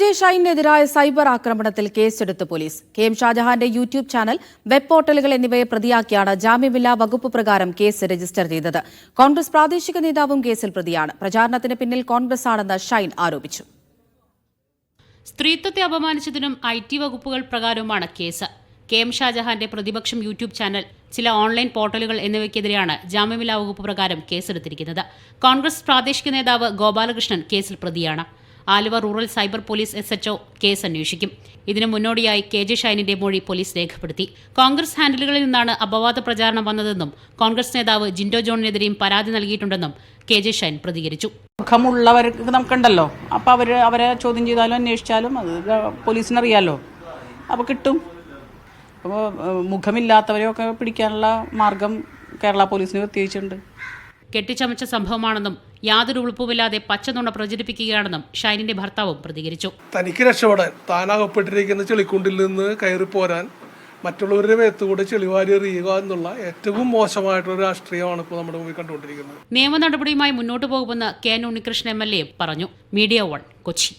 J ഷൈനെതിരായ cyber ആക്രമണത്തിൽ കേസെടുത്ത് police. K M ഷാജഹാന്റെ യൂട്യൂബ് ചാനൽ വെബ് പോർട്ടലുകൾ എന്നിവയെ പ്രതിയാക്കിയാണ് ജാമ്യമില്ലാ വകുപ്പ് പ്രകാരം കേസ് രജിസ്റ്റർ ചെയ്തത്. കോൺഗ്രസ് പ്രാദേശിക നേതാവും കേസിൽ പ്രതിയാണ്. പ്രചാരണത്തിന് പിന്നിൽ കോൺഗ്രസ് ആണെന്ന് ഷൈൻ ആരോപിച്ചു. സ്ത്രീത്വത്തെ അപമാനിച്ചതിനും ഐ ടി വകുപ്പുകൾ പ്രകാരവുമാണ് കേസ്. കെ എം ഷാജഹാന്റെ പ്രതിപക്ഷം യൂട്യൂബ് ചാനൽ ചില ഓൺലൈൻ പോർട്ടലുകൾ എന്നിവയ്ക്കെതിരെയാണ് ജാമ്യമില്ലാ വകുപ്പ് പ്രകാരം കേസെടുത്തിരിക്കുന്നത്. കോൺഗ്രസ് പ്രാദേശിക നേതാവ് ഗോപാലകൃഷ്ണൻ കേസിൽ പ്രതിയാണ്. Aluva rural cyber police S HO case അന്വേഷിക്കും. ഇതിനു മുന്നോടിയായി കെ ജെ ഷൈനിന്റെ മൊഴി പോലീസ് രേഖപ്പെടുത്തി. കോൺഗ്രസ് ഹാൻഡിലുകളിൽ നിന്നാണ് അപവാദ പ്രചാരണം വന്നതെന്നും കോൺഗ്രസ് നേതാവ് ജിൻഡോ ജോണിനെതിരെയും പരാതി നൽകിയിട്ടുണ്ടെന്നും കെ ജെ ഷൈൻ പ്രതികരിച്ചു. മുഖമുള്ളവർക്ക് നമുക്കുണ്ടല്ലോ. അപ്പോൾ അവർ അവരെ ചോദ്യം ചെയ്താലും അന്വേഷിച്ചാലും അത് പോലീസിനറിയാലോ. അപ്പോൾ കിട്ടും. അപ്പോൾ മുഖമില്ലാത്തവരെയൊക്കെ പിടിക്കാനുള്ള മാർഗം കേരള പോലീസിന് പ്രത്യേകിച്ചുണ്ട്. കെട്ടിച്ചമച്ച സംഭവമാണെന്നും യാതൊരു ഉളുപ്പുമില്ലാതെ പച്ചനുണ പ്രചരിപ്പിക്കുകയാണെന്നും ഷൈനിന്റെ ഭർത്താവും പ്രതികരിച്ചു. തനിക്ക് രക്ഷപ്പെടാൻ താനാകപ്പെട്ടിരിക്കുന്ന ചെളിക്കുണ്ടിൽ നിന്ന് കയറി പോരാൻ മറ്റുള്ളവരുടെ മേത്തുകൂടെ ചെളിവാരി എറിയുക എന്നുള്ള ഏറ്റവും മോശമായിട്ടുള്ള രാഷ്ട്രീയമാണ് ഇപ്പോൾ നമ്മുടെ മുമ്പിൽ കണ്ടുകൊണ്ടിരിക്കുന്നത്. നിയമ നടപടിയുമായി മുന്നോട്ടു പോകുമെന്ന് K N Unnikrishnan M L A പറഞ്ഞു. Media one Kochi.